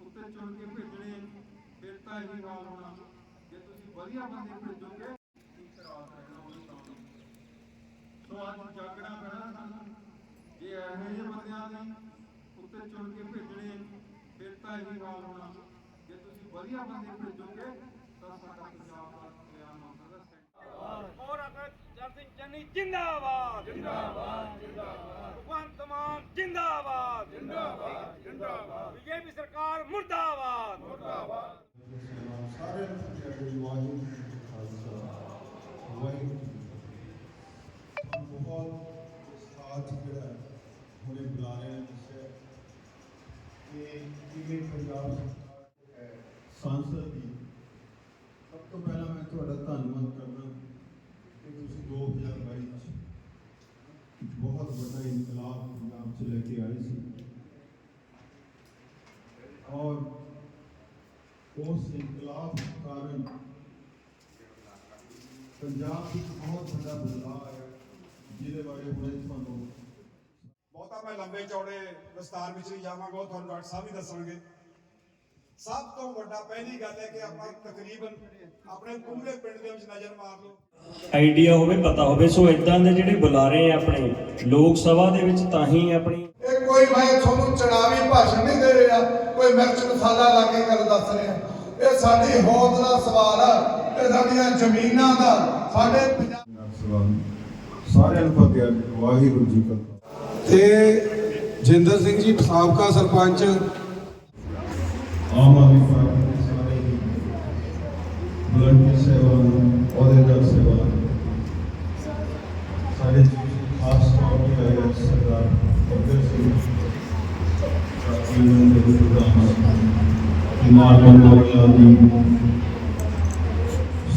ਉੱਤੇ ਚੁਣ ਕੇ ਭੇਜਣੇ ਫਿਰ ਤਾਂ ਇਹੀ ਹਾਲ ਹੋਣਾ। ਜੇ ਤੁਸੀਂ ਵਧੀਆ ਬੰਦੇ ਭੇਜੋਗੇ ਠੀਕ ਰਾਤ ਰਹਿਣਾ ਉਹਨੂੰ ਤਾਂ ਸੋ ਅੱਜ ਜਾਗਣਾ ਪੈਣਾ ਸਾਨੂੰ। ਜੇ ਇਹੋ ਜਿਹੇ ਬੰਦਿਆਂ ਦੀ ਉੱਤੇ ਚੁਣ ਕੇ ਭੇਜਣੇ ਫਿਰ ਤਾਂ ਇਹੀ ਹਾਲ ਹੋਣਾ। ਜੇ ਤੁਸੀਂ ਵਧੀਆ ਬੰਦੇ ਭੇਜੋਗੇ ਤਾਂ ਸਾਡਾ ਪੰਜਾਬ ਦਾ ਕਲਿਆਣ ਹੋ ਸਕਦਾ ਔਰ ਅਗਰ ਜਰ ਸਿੰਘ ਚੰਨੀ ਜਿੰਦਾਬਾਦ ਜਿੰਦਾਬਾਦ ਜਿੰਦਾਬਾਦ। ਭਗਵੰਤ ਮਾਨ ਜਿੰਦਾਬਾਦ। ਜਿੰਦਾਬਾਦ। ਜਿੰਦਾਬਾਦ ਬੀਜੇਪੀ ਸਰਕਾਰ ਮੁਰਦਾਬਾਦ ਸਾਰੇ ਜਿਹੜੇ ਵਾਹਿਗੁਰੂ ਜੀ ਕਾ ਖਾਲਸਾ ਵਾਹਿਗੁਰੂ ਜੀ ਕੀ ਫਤਿਹ ਤੁਹਾਨੂੰ ਬਹੁਤ ਸਾਥ ਜਿਹੜਾ ਹੈ, ਹੁਣੇ ਬੁਲਾ ਰਹੇ ਨੇ ਦੱਸਿਆ ਕਿ ਕਿਵੇਂ ਪੰਜਾਬ ਸਰਕਾਰ ਹੈ ਸੰਸਦ ਦੀ ਸਭ ਤੋਂ ਪਹਿਲਾਂ ਮੈਂ ਤੁਹਾਡਾ ਧੰਨਵਾਦ ਕਰਦਾ ਕਿ ਤੁਸੀਂ 2022 ਚ ਬਹੁਤ ਵੱਡਾ ਇਨਕਲਾਬ ਪੰਜਾਬ 'ਚ ਲੈ ਕੇ ਆਏ ਸੀ ਔਰ ਉਸ ਇਨਕਲਾਬ ਕਾਰਨ ਪੰਜਾਬ ਵਿੱਚ ਬਹੁਤ ਵੱਡਾ ਬਦਲਾਅ ਆਇਆ ਜਿਹਦੇ ਬਾਰੇ ਹੁਣੇ ਤੁਹਾਨੂੰ ਬਹੁਤਾ ਮੈਂ ਲੰਬੇ ਚੌੜੇ ਵਿਸਤਾਰ ਵਿੱਚ ਨਹੀਂ ਜਾਵਾਂਗਾ ਉਹ ਤੁਹਾਨੂੰ ਡਾਕਟਰ ਸਾਹਿਬ ਹੀ ਦੱਸਣਗੇ। ਸਭ ਤੋਂ ਵੱਡਾ ਪਹਿਲੀ ਗੱਲ ਹੈ ਕਿ ਆਪਾਂ ਤਕਰੀਬਨ ਆਪਣੇ ਪੂਰੇ ਪਿੰਡ ਦੇ ਵਿੱਚ ਨਜ਼ਰ ਮਾਰ ਲਓ। ਆਈਡੀਆ ਹੋਵੇ ਪਤਾ ਹੋਵੇ ਸੋ ਇਦਾਂ ਦੇ ਜਿਹੜੇ ਬੁਲਾਰੇ ਆ ਆਪਣੇ ਲੋਕ ਸਭਾ ਦੇ ਵਿੱਚ ਤਾਂ ਹੀ ਆਪਣੀ ਕੋਈ ਮੈਂ ਤੁਹਾਨੂੰ ਚੜਾਵੀ ਭਾਸ਼ਣ ਨਹੀਂ ਦੇ ਰਿਹਾ, ਕੋਈ ਮਿਰਚ ਮਸਾਲਾ ਲਾ ਕੇ ਗੱਲ ਦੱਸ ਰਿਹਾ। ਇਹ ਸਾਡੀ ਹੋਂਦ ਦਾ ਸਵਾਲ ਆ, ਇਹ ਸਾਡੀਆਂ ਜ਼ਮੀਨਾਂ ਦਾ, ਸਾਡੇ ਸਾਰਿਆਂ ਨੂੰ ਫਤਿਹ, ਵਾਹਿਗੁਰੂ ਜੀ ਕਾ ਤੇ ਜਿੰਦਰ ਸਿੰਘ ਜੀ, ਸਾਬਕਾ ਸਰਪੰਚ। ਆਮ ਆਦਮੀ ਪਾਰਟੀ ਦੇ ਸਾਰੇ ਹੀ ਵਲੰਟੀਅਰ ਸੇਵਾ ਅਹੁਦੇਦਾਰ ਸੇਵਾ ਇਮਾਨ ਮਨੋਲਾ ਜੀ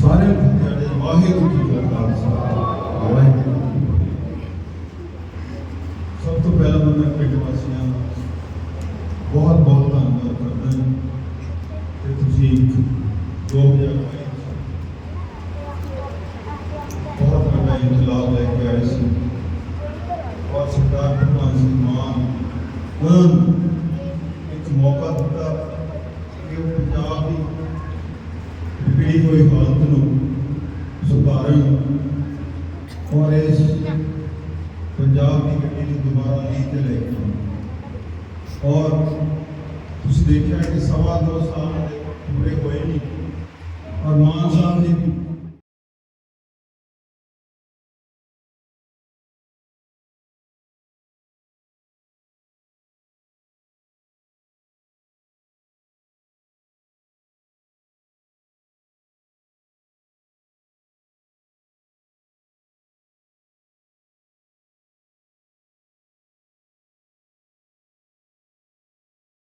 ਸਾਰੇ ਜਿਹੜੇ ਵਾਹਿਗੁਰੂ ਜੀ ਕਾ ਖਾਲਸਾ ਵਾਹਿਗੁਰੂ ਜੀ ਕੀ ਫਤਿਹ। ਸਭ ਤੋਂ ਪਹਿਲਾਂ ਮੈਂ ਪਿੰਡ ਵਾਸੀਆਂ ਦਾ ਬਹੁਤ ਬਹੁਤ ਧੰਨਵਾਦ ਕਰਦਾ ਹਾਂ ਕਿ ਤੁਸੀਂ ਇੱਕ 2022 ਬਹੁਤ ਵੱਡਾ ਇਨਕਲਾਬ ਲੈ ਕੇ ਆਏ ਸੀ ਔਰ ਸਰਦਾਰ ਭਗਵਾਨ ਸਿੰਘ ਮਾਨ ਉਹਨਾਂ ਨੂੰ ਇੱਕ ਮੌਕਾ ਦਿੱਤਾ ਕਿ ਉਹ ਪੰਜਾਬ ਦੀ ਵਿਗੜੀ ਹੋਈ ਹਾਲਤ ਨੂੰ ਸੁਧਾਰਨ ਔਰ ਇਸ ਪੰਜਾਬ ਦੀ ਗੱਡੀ ਨੂੰ ਦੁਬਾਰਾ ਲੀਹ ਤੇ ਲੈ ਕੇ ਔਰ ਤੁਸੀਂ ਦੇਖਿਆ ਕਿ ਸਵਾ ਦੋ ਸਾਲ ਪੂਰੇ ਹੋਏ ਨਹੀਂ। ਔਰ ਮਾਨ ਸਾਹਿਬ ਨੇ ਵੀ